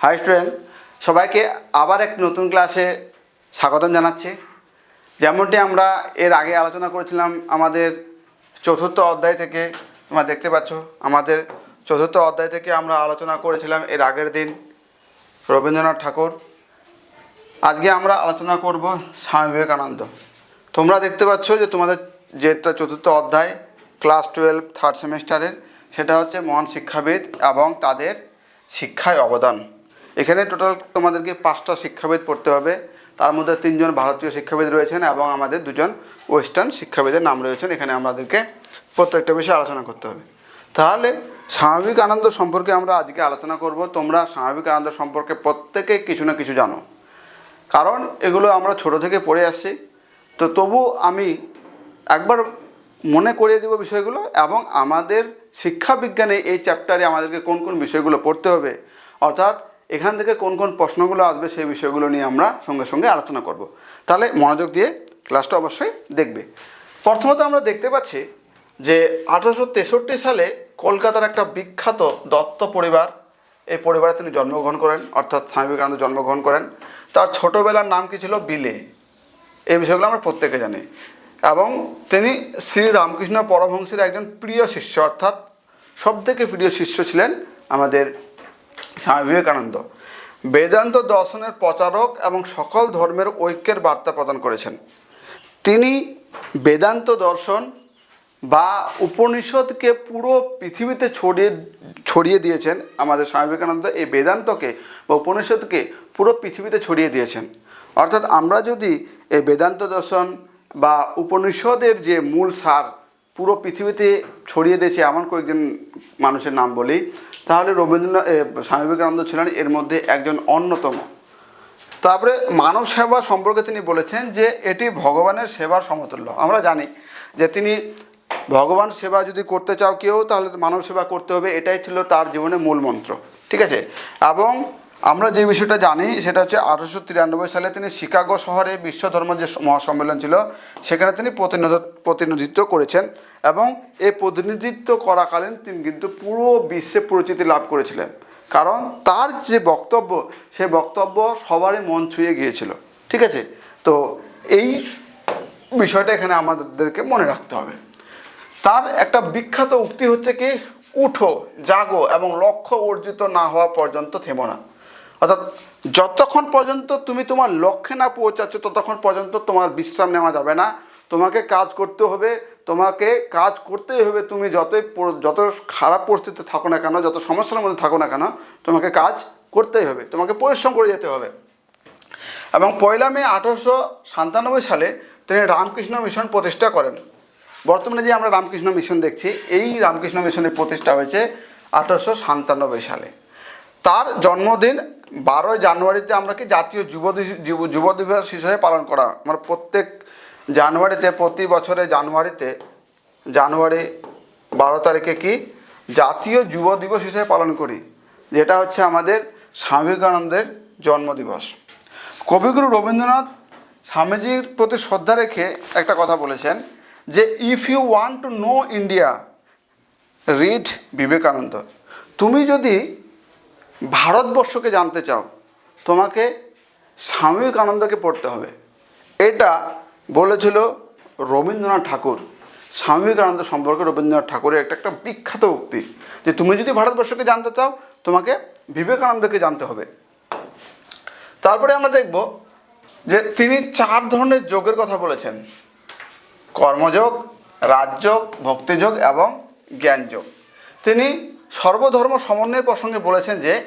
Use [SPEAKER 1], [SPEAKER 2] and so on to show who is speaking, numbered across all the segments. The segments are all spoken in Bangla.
[SPEAKER 1] হাই স্টুডেন্ট সবাইকে আবার এক নতুন ক্লাসে স্বাগতম জানাচ্ছি। যেমনটি আমরা এর আগে আলোচনা করেছিলাম, আমাদের চতুর্থ অধ্যায় থেকে তোমরা দেখতে পাচ্ছ, আমাদের চতুর্থ অধ্যায় থেকে আমরা আলোচনা করেছিলাম এর আগের দিন রবীন্দ্রনাথ ঠাকুর। আজকে আমরা আলোচনা করব স্বামী বিবেকানন্দ। তোমরা দেখতে পাচ্ছ যে তোমাদের যেটা চতুর্থ অধ্যায় ক্লাস টুয়েলভ থার্ড সেমিস্টারের সেটা হচ্ছে মহান শিক্ষাবিদ এবং তাদের শিক্ষায় অবদান। এখানে টোটাল তোমাদেরকে পাঁচটা শিক্ষাবিদ পড়তে হবে। তার মধ্যে তিনজন ভারতীয় শিক্ষাবিদ রয়েছেন এবং আমাদের দুজন ওয়েস্টার্ন শিক্ষাবিদের নাম রয়েছেন। এখানে আমাদেরকে প্রত্যেকটা বিষয়ে আলোচনা করতে হবে। তাহলে স্বাভাবিক আনন্দ সম্পর্কে আমরা আজকে আলোচনা করব। তোমরা স্বাভাবিক আনন্দ সম্পর্কে প্রত্যেকে কিছু না কিছু জানো। কারণ এগুলো আমরা ছোট থেকে পড়ে আসছি। তো তবু আমি একবার মনে করিয়ে দেবো বিষয়গুলো এবং আমাদের শিক্ষা বিজ্ঞানে এই চ্যাপ্টারে আমাদেরকে কোন কোন বিষয়গুলো পড়তে হবে। অর্থাৎ এখান থেকে কোন কোন প্রশ্নগুলো আসবে সেই বিষয়গুলো নিয়ে আমরা সঙ্গে সঙ্গে আলোচনা করব। তাহলে মনোযোগ দিয়ে ক্লাসটা অবশ্যই দেখবে। প্রথমত আমরা দেখতে পাচ্ছি যে আঠারোশো তেষট্টি সালে কলকাতার একটা বিখ্যাত দত্ত পরিবার, এই পরিবারে তিনি জন্মগ্রহণ করেন, অর্থাৎ স্বামী বিবেকানন্দ জন্মগ্রহণ করেন। তার ছোটোবেলার নাম কি ছিল? বিলে। এই বিষয়গুলো আমরা প্রত্যেকে জানি। এবং তিনি শ্রী রামকৃষ্ণ পরমহংসের একজন প্রিয় শিষ্য, অর্থাৎ সবথেকে প্রিয় শিষ্য ছিলেন আমাদের স্বামী বিবেকানন্দ। বেদান্ত দর্শনের প্রচারক এবং সকল ধর্মের ঐক্যের বার্তা প্রদান করেছেন। তিনি বেদান্ত দর্শন বা উপনিষদকে পুরো পৃথিবীতে ছড়িয়ে ছড়িয়ে দিয়েছেন। আমাদের স্বামী বিবেকানন্দ এই বেদান্তকে বা উপনিষদকে পুরো পৃথিবীতে ছড়িয়ে দিয়েছেন। অর্থাৎ আমরা যদি এই বেদান্ত দর্শন বা উপনিষদের যে মূল সার পুরো পৃথিবীতে ছড়িয়ে দিয়েছে, এমন কয়েকজন মানুষের নাম বলি। তাহলে রবীন্দ্রনাথ স্বামী বিবেকানন্দ ছিলেন এর মধ্যে একজন অন্যতম। তারপরে মানব সেবা সম্পর্কে তিনি বলেছেন যে এটি ভগবানের সেবার সমতুল্য। আমরা জানি যে তিনি ভগবান সেবা যদি করতে চাও কেউ, তাহলে মানব সেবা করতে হবে, এটাই ছিল তার জীবনের মূল মন্ত্র। ঠিক আছে? এবং আমরা যে বিষয়টা জানি, সেটা হচ্ছে আঠারোশো তিরানব্বই সালে তিনি শিকাগো শহরে বিশ্ব ধর্ম যে মহাসম্মেলন ছিল, সেখানে তিনি প্রতিনিধ- প্রতিনিধিত্ব করেছেন এবং এই প্রতিনিধিত্ব করাকালীন তিনি কিন্তু পুরো বিশ্বে পরিচিতি লাভ করেছিলেন। কারণ তার যে বক্তব্য সেই বক্তব্য সবারই মন ছুঁয়ে গিয়েছিল। ঠিক আছে? তো এই বিষয়টা এখানে আমাদেরকে মনে রাখতে হবে। তার একটা বিখ্যাত উক্তি হচ্ছে কি, উঠো, জাগো এবং লক্ষ্য অর্জিত না হওয়া পর্যন্ত থেমো না। অর্থাৎ যতক্ষণ পর্যন্ত তুমি তোমার লক্ষ্যে না পৌঁছাচ্ছ, ততক্ষণ পর্যন্ত তোমার বিশ্রাম নেওয়া যাবে না। তোমাকে কাজ করতে হবে, তোমাকে কাজ করতেই হবে। তুমি যতই যত খারাপ পরিস্থিতিতে থাকো না কেন, যত সমস্যার মধ্যে থাকো না কেন, তোমাকে কাজ করতেই হবে, তোমাকে পরিশ্রম করে যেতে হবে। এবং পয়লা মে আঠারোশো সাতানব্বই সালে তিনি রামকৃষ্ণ মিশন প্রতিষ্ঠা করেন। বর্তমানে যে আমরা রামকৃষ্ণ মিশন দেখছি, এই রামকৃষ্ণ মিশনের প্রতিষ্ঠা হয়েছে আঠারোশো সাতানব্বই সালে। তার জন্মদিন বারোই জানুয়ারিতে আমরা কি জাতীয় যুব যুব দিবস হিসেবে পালন করা আমরা প্রত্যেক জানুয়ারিতে, প্রতি বছরে জানুয়ারিতে, জানুয়ারি বারো তারিখে কি জাতীয় যুব দিবস হিসেবে পালন করি, যেটা হচ্ছে আমাদের স্বামী বিবেকানন্দের জন্মদিবস। কবিগুরু রবীন্দ্রনাথ স্বামীজির প্রতি শ্রদ্ধা রেখে একটা কথা বলেছেন যে if you want to know India read Vivekananda. তুমি যদি ভারতবর্ষকে জানতে চাও, তোমাকে স্বামী বিবেকানন্দকে পড়তে হবে। এটা বলেছিল রবীন্দ্রনাথ ঠাকুর। স্বামী বিবেকানন্দ সম্পর্কে রবীন্দ্রনাথ ঠাকুরের একটা একটা বিখ্যাত উক্তি যে তুমি যদি ভারতবর্ষকে জানতে চাও, তোমাকে বিবেকানন্দকে জানতে হবে। তারপরে আমরা দেখব যে তিনি চার ধরনের যোগের কথা বলেছেন। কর্মযোগ, রাজযোগ, ভক্তিযোগ এবং জ্ঞানযোগ। তিনি সর্বধর্ম সমন্বয়ের প্রসঙ্গে বলেছেন যে,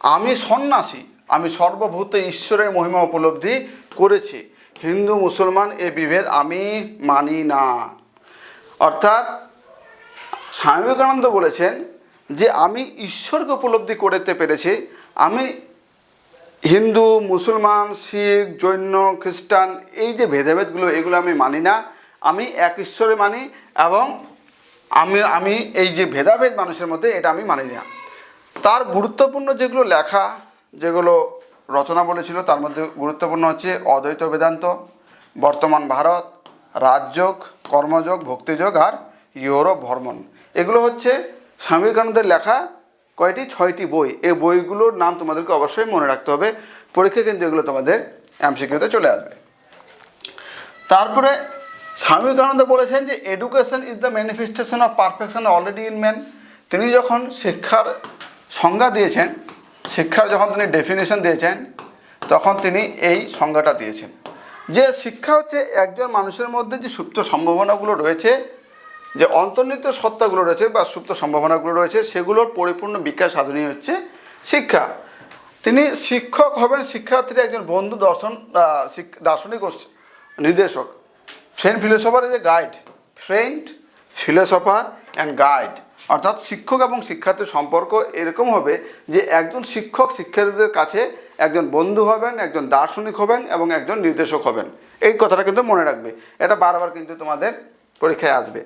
[SPEAKER 1] আমি সন্ন্যাসী, আমি সর্বভূত ঈশ্বরের মহিমা উপলব্ধি করেছি। হিন্দু, মুসলমান, এ বিভেদ আমি মানি না। অর্থাৎ, স্বামী বিবেকানন্দ বলেছেন যে, আমি ঈশ্বরকে উপলব্ধি করতে পেরেছি। আমি হিন্দু, মুসলমান, শিখ, জৈন, খ্রিস্টান, এই যে ভেদাভেদগুলো, এগুলো আমি মানি না। আমি এক ঈশ্বরে মানি এবং আমি আমি এই যে ভেদাভেদ মানুষের মধ্যে, এটা আমি মানি না তার গুরুত্বপূর্ণ যেগুলো লেখা, যেগুলো রচনা বলেছিল, তার মধ্যে গুরুত্বপূর্ণ হচ্ছে অদ্বৈত বেদান্ত, বর্তমান ভারত, রাজযোগ, কর্মযোগ, ভক্তিযোগ আর ইউরোপ ভ্রমণ। এগুলো হচ্ছে স্বামী বিবেকানন্দের লেখা কয়টি? ছয়টি বই। এই বইগুলোর নাম তোমাদেরকে অবশ্যই মনে রাখতে হবে। পরীক্ষা কিন্তু এগুলো তোমাদের এমসিকিউতে চলে আসবে। তারপরে স্বামী বিবেকানন্দ বলেছেন যে education is the manifestation of perfection already in man তিনি যখন শিক্ষার সংজ্ঞা দিয়েছেন, শিক্ষার যখন তিনি ডেফিনেশন দিয়েছেন, তখন তিনি এই সংজ্ঞাটা দিয়েছেন। যে শিক্ষা হচ্ছে একজন মানুষের মধ্যে যে সুপ্ত সম্ভাবনাগুলো রয়েছে, যে অন্তর্নিহিত সত্তাগুলো রয়েছে বা সুপ্ত সম্ভাবনাগুলো রয়েছে, সেগুলোর পরিপূর্ণ বিকাশ সাধনই হচ্ছে শিক্ষা। তিনি শিক্ষক হবেন শিক্ষার্থীর একজন বন্ধু দর্শন দার্শনিক নির্দেশক। Friend philosopher a guide friend philosopher and guide অর্থাৎ শিক্ষক এবং শিক্ষার্থীর সম্পর্ক এরকম হবে যে একজন শিক্ষক শিক্ষার্থীদের কাছে একজন বন্ধু হবেন, একজন দার্শনিক হবেন এবং একজন নির্দেশক হবেন। এই কথাটা কিন্তু মনে রাখবে। এটা বারবার কিন্তু তোমাদের পরীক্ষায় আসবে।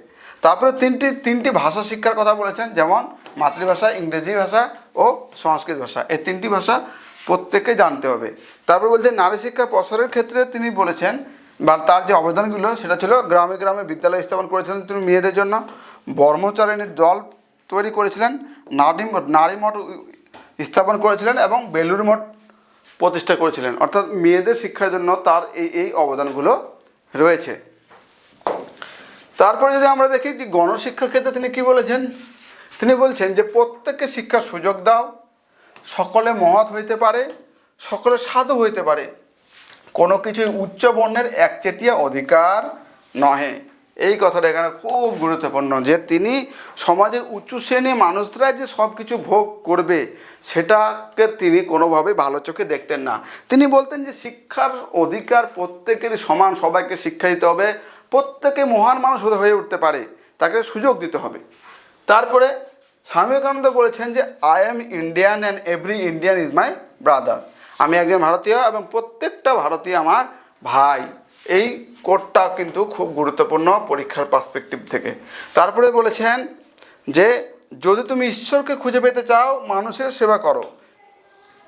[SPEAKER 1] তারপরে তিনটি তিনটি ভাষা শিক্ষার কথা বলেছেন, যেমন মাতৃভাষা, ইংরেজি ভাষা ও সংস্কৃত ভাষা। এই তিনটি ভাষা প্রত্যেককে জানতে হবে। তারপর বলছে, নারী শিক্ষা প্রসারের ক্ষেত্রে তিনি বলেছেন বা তার যে অবদানগুলো, সেটা ছিল গ্রামে গ্রামে বিদ্যালয় স্থাপন করেছিলেন তিনি মেয়েদের জন্য। ব্রহ্মচারিণীর দল তৈরি করেছিলেন, নারী নারী মঠ স্থাপন করেছিলেন এবং বেলুর মঠ প্রতিষ্ঠা করেছিলেন। অর্থাৎ মেয়েদের শিক্ষার জন্য তার এই এই অবদানগুলো রয়েছে। তারপরে যদি আমরা দেখি যে গণশিক্ষার ক্ষেত্রে তিনি কি বলেছেন? তিনি বলছেন যে প্রত্যেককে শিক্ষার সুযোগ দাও, সকলে মহৎ হইতে পারে, সকলে সাধু হইতে পারে। কোনো কিছুই উচ্চ বর্ণের একচেটিয়া অধিকার নহে। এই কথাটা এখানে খুব গুরুত্বপূর্ণ যে তিনি সমাজের উচ্চ শ্রেণির মানুষরা যে সব কিছু ভোগ করবে, সেটাকে তিনি কোনোভাবেই ভালো চোখে দেখতেন না। তিনি বলতেন যে শিক্ষার অধিকার প্রত্যেকেরই সমান, সবাইকে শিক্ষা দিতে হবে, প্রত্যেকে মহান মানুষ হয়ে উঠতে পারে, তাকে সুযোগ দিতে হবে। তারপরে স্বামী বিবেকানন্দ বলেছেন যে I am Indian and every Indian is my brother আমি একজন ভারতীয় এবং প্রত্যেকটা ভারতীয় আমার ভাই। এই কোডটা কিন্তু খুব গুরুত্বপূর্ণ পরীক্ষার পার্সপেক্টিভ থেকে। তারপরে বলেছেন যে, যদি তুমি ঈশ্বরকে খুঁজে পেতে চাও, মানুষের সেবা করো।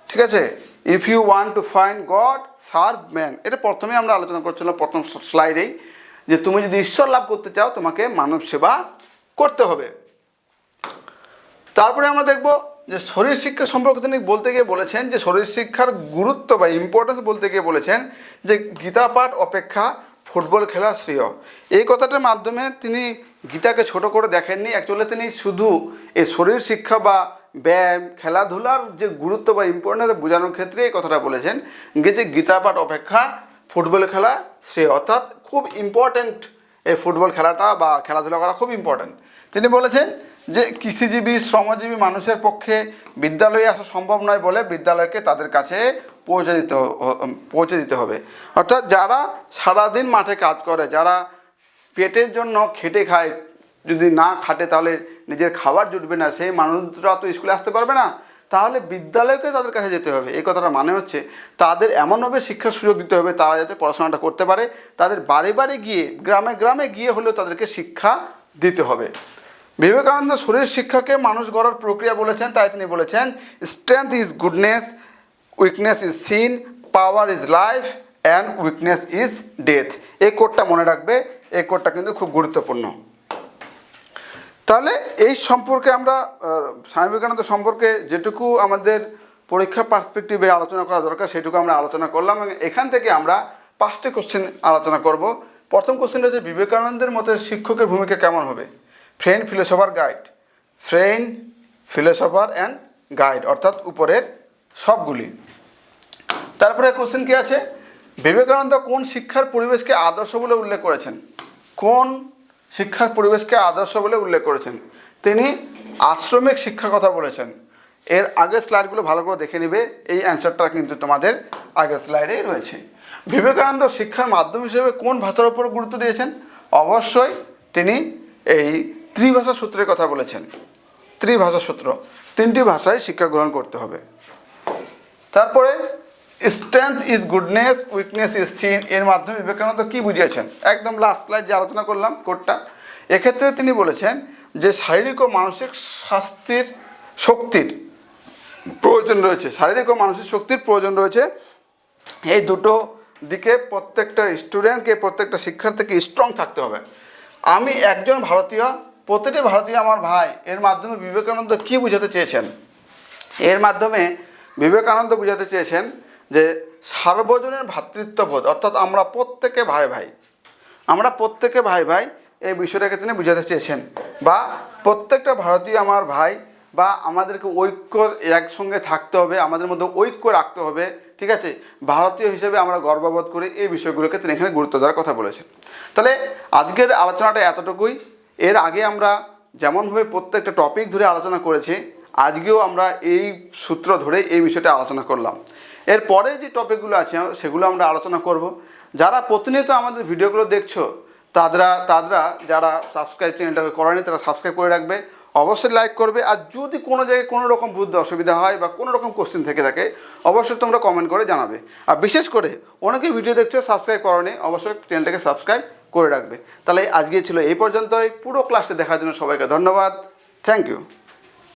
[SPEAKER 1] ঠিক আছে? If you want to find God serve man এটা প্রথমে আমরা আলোচনা করছিলাম প্রথম স্লাইডেই যে তুমি যদি ঈশ্বর লাভ করতে চাও, তোমাকে মানব সেবা করতে হবে। তারপরে আমরা দেখব যে শরীর শিক্ষা সম্পর্কে তিনি বলতে গিয়ে বলেছেন যে শরীর শিক্ষার গুরুত্ব বা ইম্পর্টেন্স বলতে গিয়ে বলেছেন যে গীতা পাঠ অপেক্ষা ফুটবল খেলা শ্রেয়। এই কথাটার মাধ্যমে তিনি গীতাকে ছোট করে দেখেননি। অ্যাকচুয়ালি তিনি শুধু এই শরীর শিক্ষা বা ব্যায়াম, খেলাধুলার যে গুরুত্ব বা ইম্পর্টেন্স বোঝানোর ক্ষেত্রে এই কথাটা বলেছেন যে গীতা পাঠ অপেক্ষা ফুটবল খেলা শ্রেয়। অর্থাৎ খুব ইম্পর্ট্যান্ট এই ফুটবল খেলাটা বা খেলাধুলা করা খুব ইম্পর্ট্যান্ট তিনি বলেছেন যে কৃষিজীবী, শ্রমজীবী মানুষের পক্ষে বিদ্যালয়ে আসা সম্ভব নয় বলে বিদ্যালয়কে তাদের কাছে পৌঁছে দিতে পৌঁছে দিতে হবে। অর্থাৎ যারা সারাদিন মাঠে কাজ করে, যারা পেটের জন্য খেটে খায়, যদি না খাটে তাহলে নিজের খাবার জুটবে না, সেই মানুষরা তো স্কুলে আসতে পারবে না, তাহলে বিদ্যালয়কে তাদের কাছে যেতে হবে। এই কথাটা মানে হচ্ছে তাদের এমনভাবে শিক্ষার সুযোগ দিতে হবে, তারা যাতে পড়াশোনাটা করতে পারে, তাদের বাড়ি বাড়ি গিয়ে, গ্রামে গ্রামে গিয়ে হলেও তাদেরকে শিক্ষা দিতে হবে। বিবেকানন্দ শরীর শিক্ষাকে মানুষ গড়ার প্রক্রিয়া বলেছেন, তাই তিনি বলেছেন strength is goodness weakness is sin power is life and weakness is death এই কোডটা মনে রাখবে, এই কোডটা কিন্তু খুব গুরুত্বপূর্ণ। তাহলে এই সম্পর্কে আমরা স্বামী বিবেকানন্দ সম্পর্কে যেটুকু আমাদের পরীক্ষা পার্সপেক্টিভে আলোচনা করা দরকার, সেটুকু আমরা আলোচনা করলাম এবং এখান থেকে আমরা পাঁচটি কোশ্চেন আলোচনা করব। প্রথম কোশ্চেনটা হচ্ছে, বিবেকানন্দের মতে শিক্ষকের ভূমিকা কেমন হবে? Friend philosopher guide. Friend philosopher and guide অর্থাৎ উপরের সবগুলি। তারপরে কোশ্চেন কি আছে? বিবেকানন্দ কোন শিক্ষার পরিবেশকে আদর্শ বলে উল্লেখ করেছেন? কোন শিক্ষার পরিবেশকে আদর্শ বলে উল্লেখ করেছেন? তিনি আশ্রমিক শিক্ষার কথা বলেছেন। এর আগের স্লাইডগুলো ভালো করে দেখে নেবে, এই অ্যান্সারটা কিন্তু তোমাদের আগের স্লাইডেই রয়েছে। বিবেকানন্দ শিক্ষার মাধ্যম হিসেবে কোন ভাষার উপর গুরুত্ব দিয়েছেন? অবশ্যই তিনি এই ত্রিভাষা সূত্রের কথা বলেছেন। ত্রিভাষা সূত্র। তিনটি ভাষায় শিক্ষা গ্রহণ করতে হবে। তারপরে strength is goodness weakness is sin এর মাধ্যমে বিবেকানন্দ কি বুঝিয়েছেন? একদম লাস্ট স্লাইড যে আলোচনা করলাম, কোডটা। এক্ষেত্রে তিনি বলেছেন যে শারীরিক ও মানসিক স্বাস্থ্যের শক্তির প্রয়োজন রয়েছে। শারীরিক ও মানসিক শক্তির প্রয়োজন রয়েছে। এই দুটো দিকে প্রত্যেকটা স্টুডেন্টকে প্রত্যেকটা শিক্ষার্থীকে স্ট্রং থাকতে হবে। আমি একজন ভারতীয় প্রতিটি ভারতীয় আমার ভাই, এর মাধ্যমে বিবেকানন্দ কী বোঝাতে চেয়েছেন? এর মাধ্যমে বিবেকানন্দ বুঝাতে চেয়েছেন যে সার্বজনীন ভ্রাতৃত্ববোধ অর্থাৎ আমরা প্রত্যেকে ভাই ভাই, আমরা প্রত্যেকে ভাই ভাই এই বিষয়টাকে তিনি বুঝাতে চেয়েছেন। বা প্রত্যেকটা ভারতীয় আমার ভাই বা আমাদেরকে ঐক্য একসঙ্গে থাকতে হবে, আমাদের মধ্যে ঐক্য রাখতে হবে, ঠিক আছে? ভারতীয় হিসেবে আমরা গর্ববোধ করি এই বিষয়গুলোকে তিনি এখানে গুরুত্ব দেওয়ার কথা বলেছেন। তাহলে আজকের আলোচনাটা এতটুকুই। এর আগে আমরা যেমনভাবে প্রত্যেকটা টপিক ধরে আলোচনা করেছি, আজকেও আমরা এই সূত্র ধরে এই বিষয়টা আলোচনা করলাম। এরপরে যে টপিকগুলো আছে, সেগুলো আমরা আলোচনা করব। যারা প্রতিনিয়ত আমাদের ভিডিওগুলো দেখছ তারা তারা যারা সাবস্ক্রাইব চ্যানেলটাকে করেনি, তারা সাবস্ক্রাইব করে রাখবে। অবশ্যই লাইক করবে। আর যদি কোনো জায়গায় কোনো রকম বুঝতে অসুবিধা হয় বা কোনো রকম কোশ্চেন থেকে থাকে, অবশ্যই তোমরা কমেন্ট করে জানাবে। আর বিশেষ করে অনেকেই ভিডিও দেখছ সাবস্ক্রাইব করনি, অবশ্যই চ্যানেলটাকে সাবস্ক্রাইব করে রাখবে। তাহলে আজকে ছিল এই পর্যন্তই। পুরো ক্লাসটা দেখার জন্য সবাইকে ধন্যবাদ। Thank you